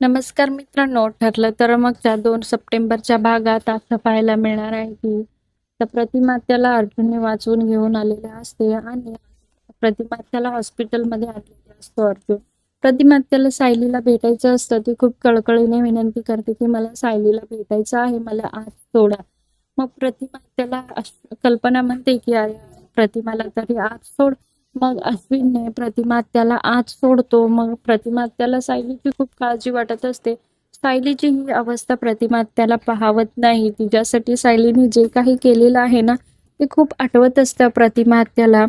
नमस्कार मित्रांनो ठरलं तर मग त्या दोन सप्टेंबरच्या भागात असं पाहायला मिळणार आहे की प्रतिमा त्याला अर्जुनने वाचवून घेऊन आलेले असते आणि प्रतिमा त्याला हॉस्पिटलमध्ये आणलेले असतो अर्जुन. प्रतिमा त्याला सायलीला भेटायचं असतं. ती खूप कळकळीने विनंती करते की मला सायलीला भेटायचं आहे मला आज सोडा. मग प्रतिमा त्याला कल्पना म्हणते की अरे प्रतिमाला तरी आज सोड. मग अश्विनने प्रतिमात्याला आज सोडतो. मग प्रतिमात्याला सायलीची खूप काळजी वाटत असते. सायलीची ही अवस्था प्रतिमात्याला पाहावत नाही. तिच्यासाठी सायलीने जे काही केलेलं आहे ना ते खूप आठवत असतं. प्रतिमात्याला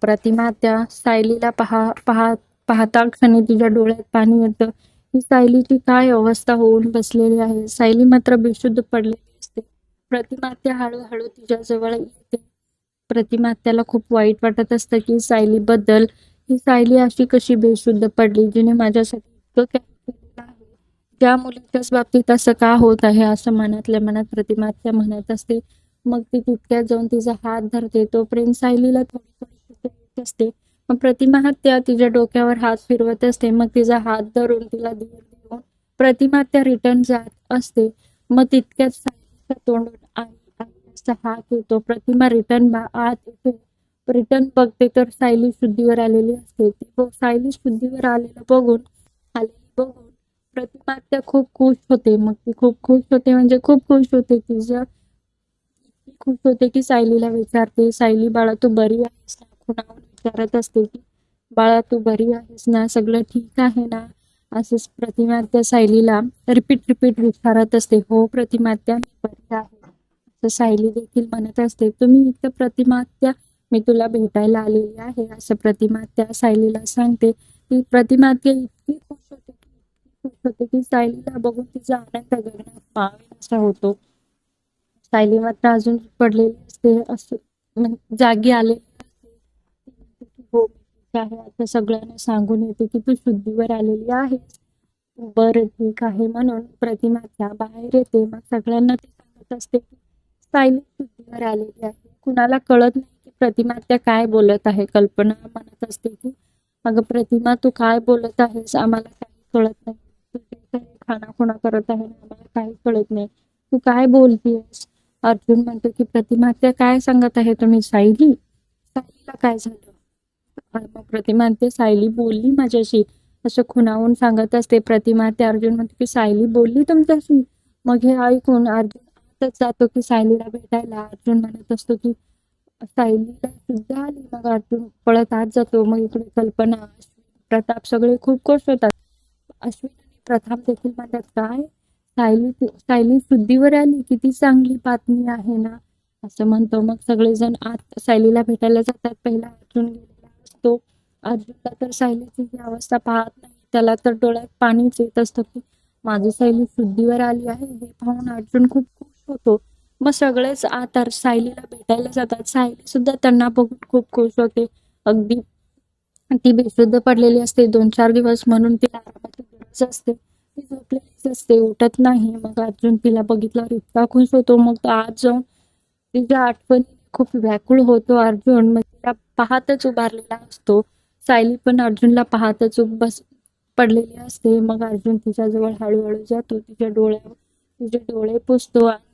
प्रतिमात्या सायलीला पहा पहा पाहता क्षणी तिच्या डोळ्यात पाणी येतं. ही सायलीची काय अवस्था होऊन बसलेली आहे? सायली मात्र बेशुद्ध पडलेली असते. प्रतिमात्या हळूहळू तिच्या जवळ प्रतिमा त्याला खूप वाईट वाटत असतं की सायलीबद्दल ही सायली अशी कशी बेशुद्ध पडली जिने माझ्यासाठी इतकं केलेलं आहे. मुलीच्याच बाबतीत असं का होत आहे असं मनातल्या मनात प्रतिमात्या म्हणत असते. मग ती तितक्यात जाऊन तिचा हात धरते तो प्रेम सायलीला थोडी थोडी असते. मग प्रतिमात्या तिच्या डोक्यावर हात फिरवत असते. मग तिचा हात धरून तिला दूर देऊन प्रतिमात्या रिटर्न जात असते. मग तितक्यात सायलीच्या तोंड आई आई हात. येतो प्रतिमा रिटर्न आत येते रिटर्न बघते तर सायली शुद्धीवर आलेली असते. ती बघ- सायली शुद्धीवर आलेलं बघून आलेली बघून प्रतिमा त्या खूप खुश होते. मग ती खूप खुश होते म्हणजे खूप खुश होते. तिच्या इतकी खुश होते की सायलीला विचारते सायली बाळा तू बरी आहेस ना? कुणावर विचारत असते की बाळा तू बरी आहेस ना? सगळं ठीक आहे ना? अस प्रतिमा त्या सायलीला रिपीट रिपीट विचारत असते. हो प्रतिमात्या मी बरी आहे. सायली देखील म्हणत असते तुम्ही इथं प्रतिमात्या मी तुला भेटायला आलेली आहे. असं प्रतिमात्या सायलीला सांगते. ती प्रतिमात्या इतकी खुश होते की खुश होते की सायलीला बघून तिचा आनंद गगनात मावेल असा होतो. सायली मात्र अजून पडलेली असते असं जागी आलेली असते. हो आहे. आता सगळ्यांना सांगून येते की तू शुद्धीवर आलेली आहेस. बरं ठीक आहे. म्हणून प्रतिमात्या बाहेर येते. मग सगळ्यांना ती सांगत असते की सायलेंट शुद्धीवर आलेली आहे. कुणाला कळत नाही की प्रतिमात्या काय बोलत आहे. कल्पना म्हणत असते की अगं प्रतिमा तू काय बोलत आहेस? आम्हाला काही कळत नाही. तू जे काही करत आहे. आम्हाला काही कळत नाही. तू काय बोलतीयस? अर्जुन म्हणतो की प्रतिमा त्या काय सांगत आहे तुम्ही सायली? सायलीला काय झालं? मग प्रतिमा ते सायली बोलली माझ्याशी. असं खुणावून सांगत असते प्रतिमा. ते अर्जुन म्हणतो की सायली बोलली तुमच्याशी? मग हे ऐकून अर्जुन आतच जातो की सायलीला भेटायला. अर्जुन म्हणत असतो की सायलीला सुद्धा आली मग अर्जुन. पळत आत जातो. मग इकडे कल्पना अश्विन प्रताप सगळे खूप खुश होतात. अश्विन आणि प्रताप देखील म्हणतात काय? सायली सायली शुद्धीवर आली? किती चांगली बातमी आहे ना? असं म्हणतो. मग सगळेजण आत सायलीला भेटायला जातात. पहिला अर्जुन गेलेला असतो. अर्जुनला तर सायलीची ही अवस्था पाहत नाही. त्याला तर डोळ्यात पाणीच येत असतं की माझी सायली शुद्धीवर आली आहे. हे पाहून अर्जुन खूप खुश होतो. मग सगळेच आता सायलीला भेटायला जातात. सायली सुद्धा त्यांना बघून खूप खुश होते. अगदी ती बेशुद्ध पडलेली असते. दोन चार दिवस म्हणून तिला आरामाची गरज असते. ती झोपलेलीच असते. उठत नाही. मग अर्जुन तिला बघितल्यावर इतका खुश होतो. मग तो जाऊन तिच्या आठवणी खूप व्याकुळ होतो अर्जुन. मग तिला पाहतच उभारलेला असतो. सायली पण अर्जुनला पाहतच बस पडलेली असते. मग अर्जुन तिच्याजवळ हळूहळू जातो. तिच्या डोळ्यावर तिचे डोळे पुसतो. आणि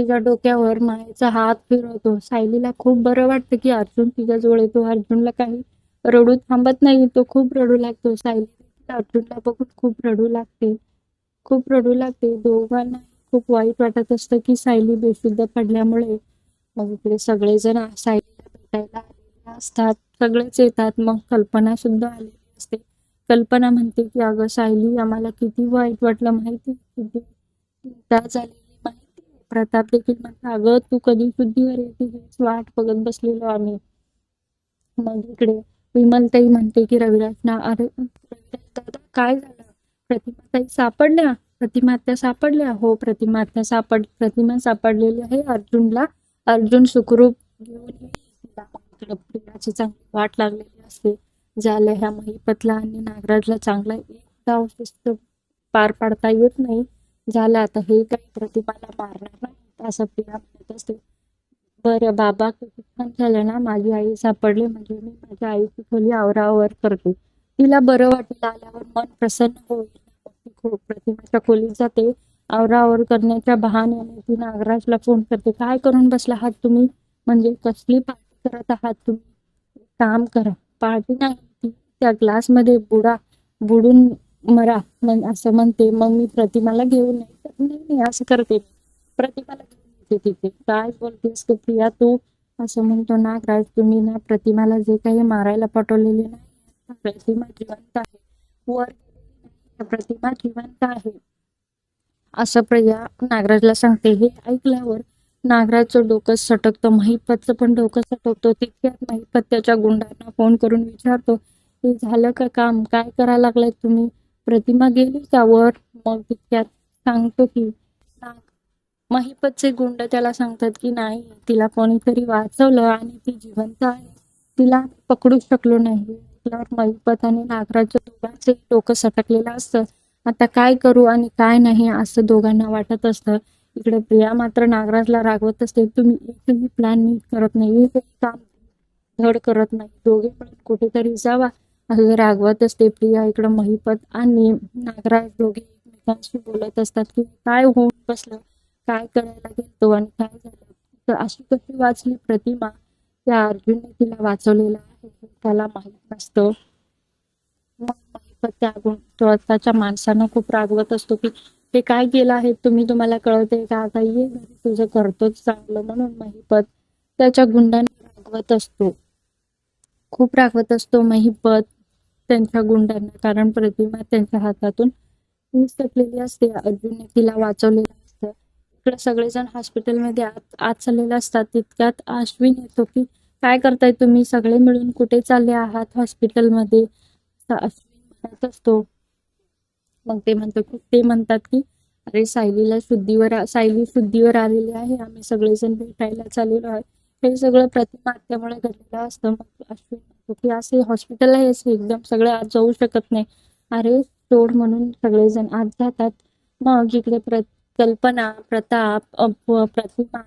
तिच्या डोक्यावर मायेचा हात फिरवतो. सायलीला खूप बरं वाटतं की अर्जुन तिच्याजवळ येतो. अर्जुनला काही रडू थांबत नाही तो खूप रडू लागतो. सायली अर्जुनला बघून खूप रडू लागते. खूप रडू लागते. दोघांना खूप वाईट वाटत असतं की सायली बेशुद्ध पडल्यामुळे मग इकडे सगळेजण सायलीला भेटायला आलेले असतात. सगळेच येतात. मग कल्पना सुद्धा आलेली असते. कल्पना म्हणते की अगं सायली आम्हाला किती वाईट वाटलं माहिती किती चिंता झाली माहिती प्रताप देखील म्हणतो अगं तू कधी शुद्धीवर येते हीच वाट बघत बसलेलो आम्ही. मग इकडे विमलताई म्हणते की रविराजना अरे रविराज दादा काय झालं? प्रतिमाताई सापडल्या? प्रतिमात्या सापडल्या? हो प्रतिमात्या सापड प्रतिमा सापडलेली आहे अर्जुनला. अर्जुन सुखरूप घेऊन इकडे चांगली वाट लागलेली असते. झालं ह्या महिपतला आणि नागराजला चांगला एक डाव शिस्त पार पाडता येत नाही. झालं आता हे काही प्रतिभाला मारणार नाही? असं प्रिया म्हणत असते. बरं बाबा किती छान झालं ना. माझी आई सापडली म्हणजे मी माझ्या आईची खोली आवरावर करते. तिला बरं वाटेल आल्यावर मन प्रसन्न होईल. मग प्रतिमाच्या खोलीत जाते आवरावर करण्याच्या बहाण्याने ती नागराजला फोन करते. काय करून बसला आहात तुम्ही? म्हणजे कसली पार्टी करत आहात तुम्ही? काम करा. पार्टी नाही त्या ग्लासमध्ये बुडा बुडून मरा मग असं म्हणते मग मी प्रतिमाला घेऊन नाही नाही नाही असं करते. प्रतिमाला घेऊन येते तिथे. काय बोलतेस का प्रिया तू? असं म्हणतो नागराज तुम्ही ना प्रतिमाला जे काही मारायला पाठवलेले नाही प्रतिमा जिवंत आहे. वर प्रतिमा जिवंत आहे. असं प्रिया नागराजला सांगते. हे ऐकल्यावर नागराजचं डोकं सटकतं. महिपतचं पण डोकं सटकतो. तितक्यात महिपत त्याच्या गुंडांना फोन करून विचारतो हे झालं का काम? काय करायला लागलाय तुम्ही? प्रतिमा गेली त्यावर. मग त्यात सांगतो की महिपतचे गुंड त्याला सांगतात की नाही तिला कोणीतरी वाचवलं आणि ती जिवंत आहे. तिला पकडू शकलो नाही. महिपत आणि नागराजच्या दोघांचे डोकं सटकलेलं असतं. आता काय करू आणि काय नाही असं दोघांना वाटत असतं. इकडे प्रिया मात्र नागराजला रागवत असते. तुम्ही एकही प्लॅन नीट करत नाही. एकही काम धड करत नाही. दोघे पण कुठेतरी जावा. असं रागवत असते प्रिया इकडं महिपत आणि नागराज दोघे एकमेकांशी बोलत असतात की काय होऊन बसलं? काय करायला गेलतो आणि काय झालं? तर अशी कशी वाचली प्रतिमा? त्या अर्जुनने तिला वाचवलेला आहे. हे त्याला माहीत नसतं. मग महिपत त्या गुण स्वतःच्या माणसानं खूप रागवत असतो की ते काय केलं आहे? तुम्ही तुम्हाला कळवते का? आता ये घरी तुझं करतोच चांगलं. म्हणून महिपत त्याच्या गुंडांना रागवत असतो. खूप रागवत असतो महिपत त्यांच्या गुंडांना कारण प्रतिमा त्यांच्या हातातून निसटलेली असते. अर्जुनने तिला वाचवलेलं असतं. इकडे सगळेजण हॉस्पिटलमध्ये आत आत चाललेले असतात. तितक्यात अश्विन येतो की काय करताय तुम्ही? सगळे मिळून कुठे चालले आहात हॉस्पिटलमध्ये? अश्विन म्हणत असतो. मग ते म्हणतो की ते म्हणतात की अरे सायलीला शुद्धीवर सायली शुद्धीवर आलेली आहे. आम्ही सगळेजण भेटायला चाललेलो आहे. हे सगळं प्रतिमात्यामुळे घडलेलं असतं. मग अश्विन म्हणतो की असे हॉस्पिटल आहे असे एकदम सगळे आत जाऊ शकत नाही. अरे सोड म्हणून सगळेजण आत जातात. मग इकडे प्र कल्पना प्रताप प्रतिमा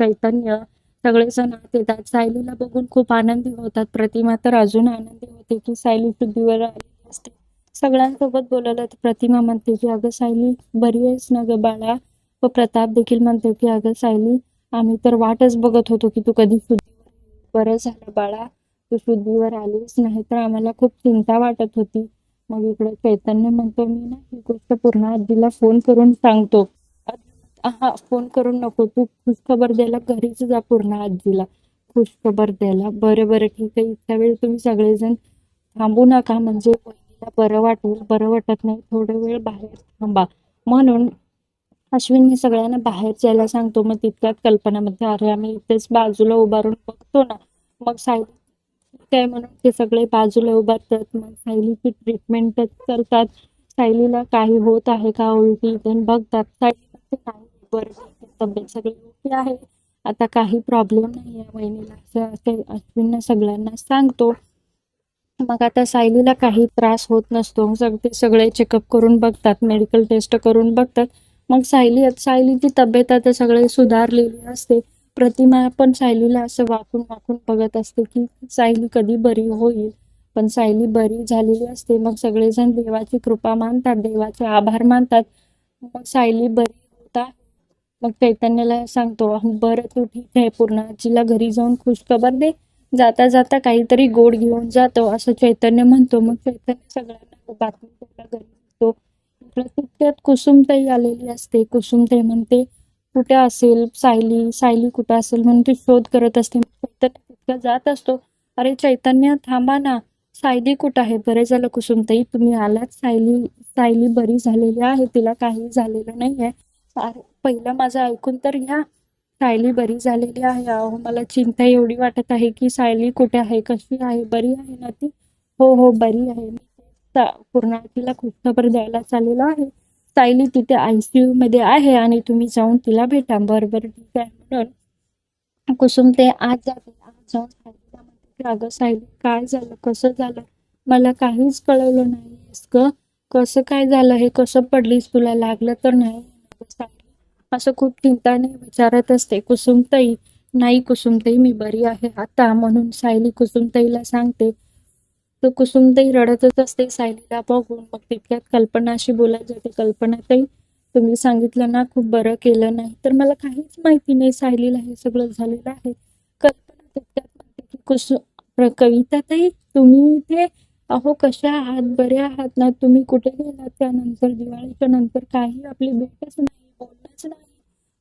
चैतन्य सगळेजण आत येतात. सायलीला बघून खूप आनंदी होतात. प्रतिमा तर अजून आनंदी होते की सायली पृथ्वीवर आलेली असते. सगळ्यांसोबत बोलायला तर प्रतिमा म्हणते की अगं सायली बरी आहेस ना ग बाळा? व प्रताप देखील म्हणतो की अगं सायली आम्ही तर वाटच बघत होतो की तू कधी शुद्धीवर बरं झालं बाळा तू शुद्धीवर आलीस. नाही तर आम्हाला खूप चिंता वाटत होती. मग इकडे चैतन्य म्हणतो मी ना ही गोष्ट पूर्ण आजीला फोन करून सांगतो. हा फोन करून नको. तू खुशखबर द्यायला घरीच जा पूर्ण आजीला. खुशखबर द्यायला. बरं बरं ठीक आहे. इतक्या वेळ तुम्ही सगळेजण थांबू नका. म्हणजे बहिणीला बरं वाटेल बरं वाटत नाही. थोडा वेळ बाहेर थांबा. म्हणून अश्विनने सगळ्यांना बाहेर जायला सांगतो. मग तितक्यात कल्पनामध्ये अरे आम्ही इथेच बाजूला उभारून बघतो ना. मग सायली काय म्हणून ते सगळे बाजूला उभारतात. मग सायलीची ट्रीटमेंट करतात. सायलीला काही होत आहे का उलटी? ते बघतात. सायली काही बरं तब्येत सगळी ओके आहे. आता काही प्रॉब्लेम नाही आहे वहिनीला असं सगळ्यांना सांगतो. मग आता सायलीला काही त्रास होत नसतो. सग ते सगळे चेकअप करून बघतात. मेडिकल टेस्ट करून बघतात. मग सायली सायलीची तब्येत आता सगळे सुधारलेली असते. प्रतिमा पण सायलीला असं वाकून वाकून बघत असते की सायली कधी बरी होईल. पण सायली बरी झालेली असते. मग सगळेजण देवाची कृपा मानतात देवाचे आभार मानतात. मग सायली बरी होता. मग चैतन्याला सांगतो बरं तू ठीक आहे. पूर्ण आजीला घरी जाऊन खुशखबर दे. जाता जाता काहीतरी गोड घेऊन जातो असं चैतन्य म्हणतो. मग चैतन्य सगळ्यांना बातमी घरी येतो. इकडे कुसुमताई आलेली असते. कुसुमताई म्हणते कुठे असेल सायली? सायली कुठं असेल? म्हणून ती शोध करत असते. चैतन्य तितक्या जात असतो. अरे चैतन्य थांबा ना. सायली कुठं आहे? बरं झालं कुसुमताई तुम्ही आलात. सायली सायली बरी झालेली आहे. तिला काही झालेलं नाही आहे अरे पहिलं माझं ऐकून तर घ्या. सायली बरी झालेली आहे. अहो मला चिंता एवढी वाटत आहे की सायली कुठे आहे? कशी आहे? बरी आहे ना ती? हो हो बरी आहे. मी सा- खुशखबर द्यायला चाललेलो आहे. सायली तिथे आयसीयू मध्ये आहे आणि तुम्ही जाऊन तिला भेटा. बरोबर ठीक आहे. म्हणून कुसुम ते आज जाते. आज जाऊन सायलीला म्हणते अगं सायली काय झालं? कसं झालं? मला काहीच कळवलं नाही कसं काय झालं? हे कसं पडलीस? तुला लागलं तर नाही. असं खूप चिंताने विचारत असते. कुसुमताई नाही कुसुमताई मी बरी आहे आता. म्हणून सायली कुसुमताईला सांगते तर कुसुमताई रडतच असते सायलीला बघून. मग तितक्यात कल्पनाशी बोलायला जाते कल्पनाताई तुम्ही सांगितलं ना खूप बरं केलं नाही. तर मला काहीच माहिती नाही सायलीला हे सगळं झालेलं आहे. कल्पना तितक्यात म्हणते की कुसुम कविताताई तुम्ही इथे अहो कशा आहात? बरे आहात ना? तुम्ही कुठे गेलात? त्यानंतर दिवाळीच्या नंतर काही आपली भेटच नाही बोलणंच नाही.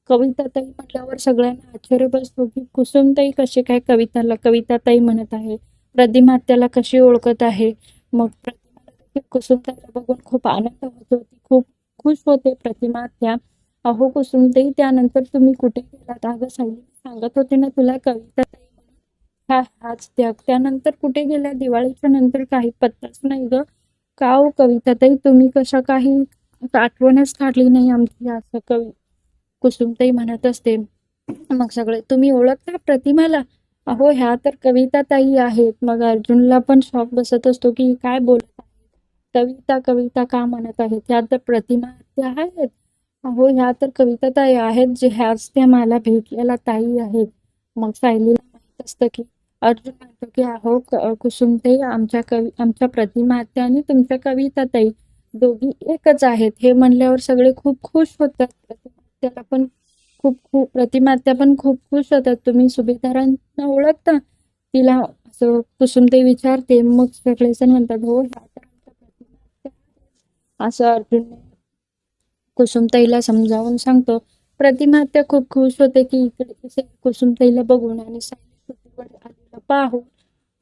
कविताताई म्हटल्यावर सगळ्यांना आश्चर्य बसतो की कुसुमताई कसे काय कविताला कविताताई म्हणत आहे? प्रतिमा त्याला कशी ओळखत आहे? मग प्रतिमाला देखील कुसुमताईला बघून खूप आनंद होतो. ती खूप खुश होते प्रतिमा त्या. अहो कुसुमताई त्यानंतर तुम्ही कुठे गेलात? अगं सायली सांगत होते ना तुला कविताताई हा हाच त्याग. त्यानंतर कुठे गेल्या दिवाळीच्या नंतर काही पत्ताच नाही ग. का हो कविताताई तुम्ही कशा काही आठवणच काढली नाही आमची असं कवी. कुसुमताई म्हणत असते मग सगळे तुम्ही ओळखता प्रतिमाला? अहो ह्या तर कविता ताई आहेत. मग अर्जुनला पण शॉक बसत असतो की काय बोलत कविता कविता का म्हणत आहेत? ह्या तर प्रतिमा त्या आहेत. अहो ह्या तर कविता ताई आहेत जे ह्याच त्या मला भेटलेल्या ताई आहेत. मग सायलीला माहीत असतं की अर्जुन म्हणतो की अहो कुसुमताई आमच्या कवी आमच्या प्रतिमा आत्या आणि तुमच्या कविता ताई दोघी एकच आहेत. हे म्हणल्यावर सगळे खूप खुश होतात. त्याला पण खूप खूप प्रतिमात्या पण खूप खुश होतात. तुम्ही सुभेदारांना ओळखता. तिला असं कुसुमताई विचारते मग सगळेजण म्हणतात हो असं अर्जुन कुसुमताईला समजावून सांगतो. प्रतिमात्या खूप खुश होते की इकडे कुसुमताईला बघून आणि आलेलं पाहून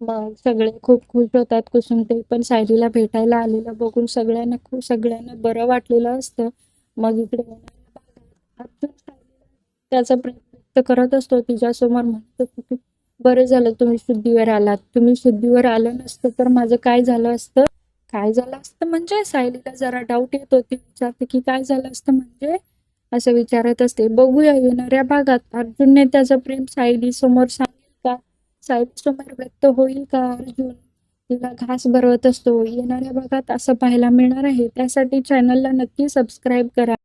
मग सगळे खूप खुश होतात. कुसुमताई पण सायलीला भेटायला आलेलं बघून सगळ्यांना खूप सगळ्यांना बरं वाटलेलं असतं. मग इकडे अर्जुन त्याचा प्रेम व्यक्त करत असतो. तिच्यासमोर म्हणत असतो की बरं झालं तुम्ही शुद्धीवर आलात. तुम्ही शुद्धीवर आलं नसतं तर माझं काय झालं असतं? काय झालं असतं म्हणजे? सायलीला जरा डाऊट येतो ती विचारते की काय झालं असतं म्हणजे? असं विचारत असते. बघूया येणाऱ्या भागात अर्जुनने त्याचं प्रेम सायली समोर सांगेल का? सायली समोर व्यक्त होईल का अर्जुन? तिला घास भरवत असतो. येणाऱ्या भागात असं पाहायला मिळणार आहे. त्यासाठी चॅनलला नक्की सबस्क्राईब करा.